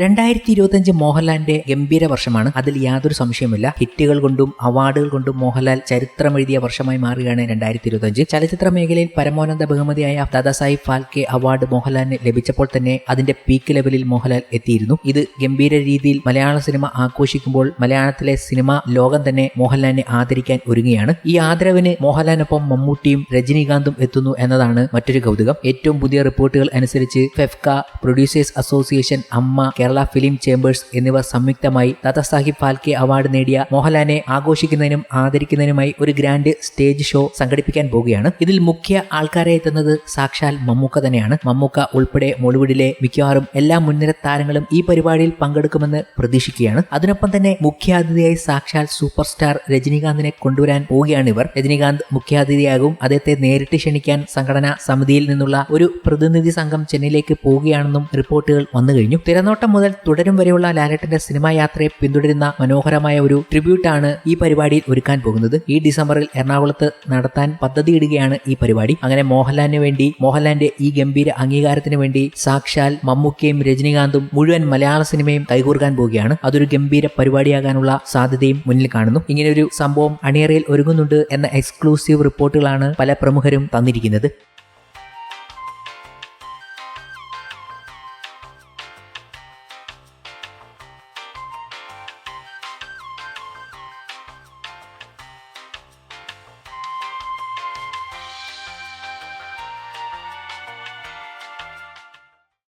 രണ്ടായിരത്തി ഇരുപത്തിയഞ്ച് മോഹൻലാലിന്റെ ഗംഭീര വർഷമാണ്. അതിൽ യാതൊരു സംശയമില്ല ഹിറ്റുകൾ കൊണ്ടും അവാർഡുകൾ കൊണ്ടും മോഹൻലാൽ ചരിത്രം ചരിത്രമെഴുതിയ വർഷമായി മാറുകയാണ് രണ്ടായിരത്തി ഇരുപത്തിയഞ്ച് ചലച്ചിത്ര മേഖലയിൽ പരമോന്നത ബഹുമതിയായ ദാദാസാഹിബ് ഫാൽക്കെ അവാർഡ് മോഹൻലാലിന് ലഭിച്ചപ്പോൾ തന്നെ അതിന്റെ പീക്ക് ലെവലിൽ മോഹൻലാൽ എത്തിയിരുന്നു. ഇത് ഗംഭീര രീതിയിൽ മലയാള സിനിമ ആഘോഷിക്കുമ്പോൾ മലയാളത്തിലെ സിനിമ ലോകം തന്നെ മോഹൻലാലിനെ ആദരിക്കാൻ ഒരുങ്ങുകയാണ്. ഈ ആദരവിന് മോഹൻലാലിനൊപ്പം മമ്മൂട്ടിയും രജനീകാന്തും എത്തുന്നു എന്നതാണ് മറ്റൊരു കൗതുകം. ഏറ്റവും പുതിയ റിപ്പോർട്ടുകൾ അനുസരിച്ച് ഫെഫ്ക പ്രൊഡ്യൂസേഴ്സ് അസോസിയേഷൻ അമ്മ കേരള ഫിലിം ചേംബേഴ്സ് എന്നിവ സംയുക്തമായി ദാദാസാഹിബ് ഫാൽക്കെ അവാർഡ് നേടിയ മോഹൻലാലിനെ ആഘോഷിക്കുന്നതിനും ആദരിക്കുന്നതിനുമായി ഒരു ഗ്രാൻഡ് സ്റ്റേജ് ഷോ സംഘടിപ്പിക്കാൻ പോവുകയാണ്. ഇതിൽ മുഖ്യ ആൾക്കാരെ എത്തുന്നത് സാക്ഷാൽ മമ്മൂക്ക തന്നെയാണ്. മമ്മൂക്ക ഉൾപ്പെടെ മോളിവുഡിലെ മിക്കവാറും എല്ലാ മുൻനിര താരങ്ങളും ഈ പരിപാടിയിൽ പങ്കെടുക്കുമെന്ന് പ്രതീക്ഷിക്കുകയാണ്. അതിനൊപ്പം തന്നെ മുഖ്യാതിഥിയായി സാക്ഷാൽ സൂപ്പർ സ്റ്റാർ രജനീകാന്തിനെ കൊണ്ടുവരാൻ പോവുകയാണ് ഇവർ. രജനീകാന്ത് മുഖ്യാതിഥിയാകും അദ്ദേഹത്തെ നേരിട്ട് ക്ഷണിക്കാൻ സംഘടനാ സമിതിയിൽ നിന്നുള്ള ഒരു പ്രതിനിധി സംഘം ചെന്നൈയിലേക്ക് പോവുകയാണെന്നും റിപ്പോർട്ടുകൾ വന്നു കഴിഞ്ഞു തിരനോട്ടം മുതൽ തുടരും വരെയുള്ള ലാലേട്ടന്റെ സിനിമാ യാത്രയെ പിന്തുടരുന്ന മനോഹരമായ ഒരു ട്രിബ്യൂട്ടാണ് ഈ പരിപാടിയിൽ ഒരുക്കാൻ പോകുന്നത്. ഈ ഡിസംബറിൽ എറണാകുളത്ത് നടത്താൻ പദ്ധതിയിടുകയാണ് ഈ പരിപാടി. അങ്ങനെ മോഹൻലാലിന് വേണ്ടി മോഹൻലാലിന്റെ ഈ ഗംഭീര അംഗീകാരത്തിന് വേണ്ടി സാക്ഷാൽ മമ്മൂക്കയും രജനീകാന്തും മുഴുവൻ മലയാള സിനിമയും കൈകൂർക്കാൻ പോവുകയാണ്. അതൊരു ഗംഭീര പരിപാടിയാകാനുള്ള സാധ്യതയും മുന്നിൽ കാണുന്നു. ഇങ്ങനെ ഒരു സംഭവം അണിയറയിൽ ഒരുങ്ങുന്നുണ്ട് എന്ന എക്സ്ക്ലൂസീവ് റിപ്പോർട്ടുകളാണ് പല പ്രമുഖരും തന്നിരിക്കുന്നത്.